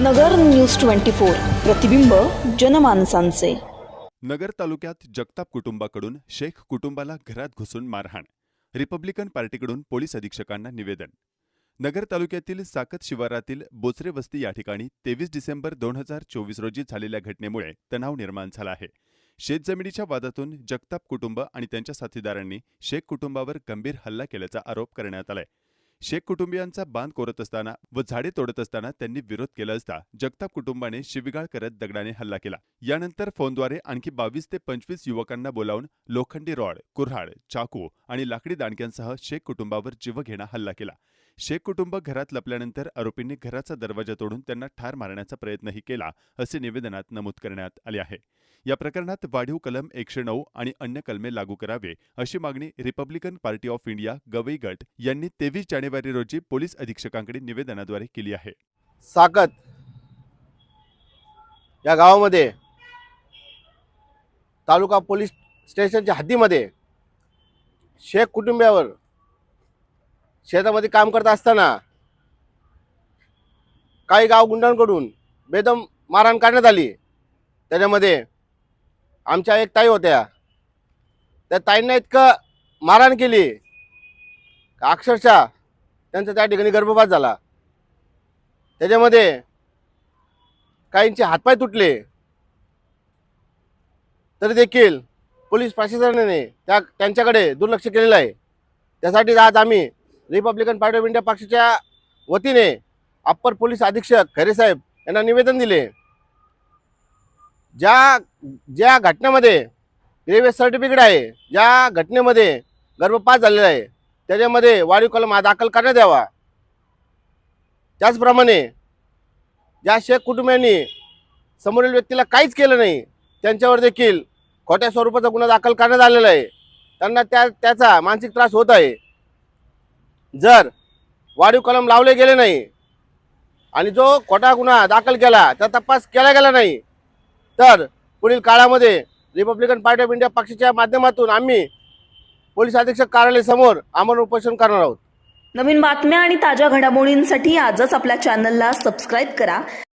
नगर news twenty four प्रतिबिंब जनमानसांचे. नगर तालुक्यात जगताप कुटुंबाकडून शेख कुटुंबाला घरात घुसून मारहाण रिपब्लिकन पार्टीकडून पोलीस अधीक्षकांना निवेदन. नगर तालुक्यातील साकत शिवारातील बोचरे वस्ती या ठिकाणी तेवीस डिसेंबर दोन हजार चोवीस रोजी झालेल्या घटनेमुळे तणाव निर्माण झाला आहे. शेतजमिनीच्या वादातून जगताप कुटुंब आणि त्यांच्या साथीदारांनी शेख कुटुंबावर गंभीर हल्ला केल्याचा आरोप करण्यात आलाय. शेख कुटुंबियांचा बांध कोरत असताना व झाडे तोडत असताना त्यांनी विरोध केला असता जगताप कुटुंबाने शिवीगाळ करत दगडाने हल्ला केला. यानंतर फोनद्वारे आणखी बावीस ते पंचवीस युवकांना बोलावून लोखंडी रॉड कुऱ्हाड चाकू आणि लाकडी दांडक्यांसह शेख कुटुंबावर जीवघेणा हल्ला केला. शेख कुटुंब घरात लपल्यानंतर आरोपींनी घराचा दरवाजा तोडून त्यांना ठार मारण्याचा प्रयत्नही केला असे निवेदनात नमूद करण्यात आले आहे. या प्रकरणात वाढीव कलम एकशे नऊ आणि अन्य कलमे लागू करावे अशी मागणी Republican Party of India Gavai गट यांनी तेवीस जानेवारी रोजी पोलीस अधीक्षकांकडे निवेदनाद्वारे केली आहे. साकत या गावामध्ये तालुका पोलीस स्टेशनच्या हद्दीमध्ये शेख कुटुंबियावर शेतामध्ये काम करत असताना काही गाव गुंडांकडून बेदम मारहाण करण्यात आली. त्याच्यामध्ये आमच्या एक ताई होत्या. त्या ताईंना इतकं मारहाण केली. अक्षरशः त्यांचा त्या ठिकाणी गर्भपात झाला. त्याच्यामध्ये काहींचे हातपाय तुटले. तरी देखील पोलीस प्रशासनाने त्या त्यांच्याकडे दुर्लक्ष केलेलं आहे. त्यासाठीच आज आम्ही रिपब्लिकन पार्टी ऑफ इंडिया पक्षाच्या वतीने अप्पर पोलीस अधीक्षक खैरेसाहेब यांना निवेदन दिले. ज्या ज्या घटनेमध्ये ग्रेव्हियस सर्टिफिकेट आहे ज्या घटनेमध्ये गर्भपात झालेला आहे त्याच्यामध्ये वाढीव कलम हा दाखल करण्यात यावा. त्याचप्रमाणे ज्या शेख कुटुंबियांनी समोरील व्यक्तीला काहीच केलं नाही त्यांच्यावर देखील खोट्या स्वरूपाचा गुन्हा दाखल करण्यात आलेला आहे. त्यांना त्या त्याचा मानसिक त्रास होत आहे. जर वाढीव कलम लावले गेले नाही आणि जो खोटा गुन्हा दाखल केला त्या तपास केला गेला नाही तर पुढील काळामध्ये रिपब्लिकन पार्टी ऑफ इंडिया पक्षाच्या माध्यमातून आम्ही पोलीस अधीक्षक कार्यालयासमोर आमरण उपोषण करणार आहोत. नवीन बातम्या आणि ताज्या घडामोडींसाठी आजच आपल्या चॅनलला सबस्क्राईब करा.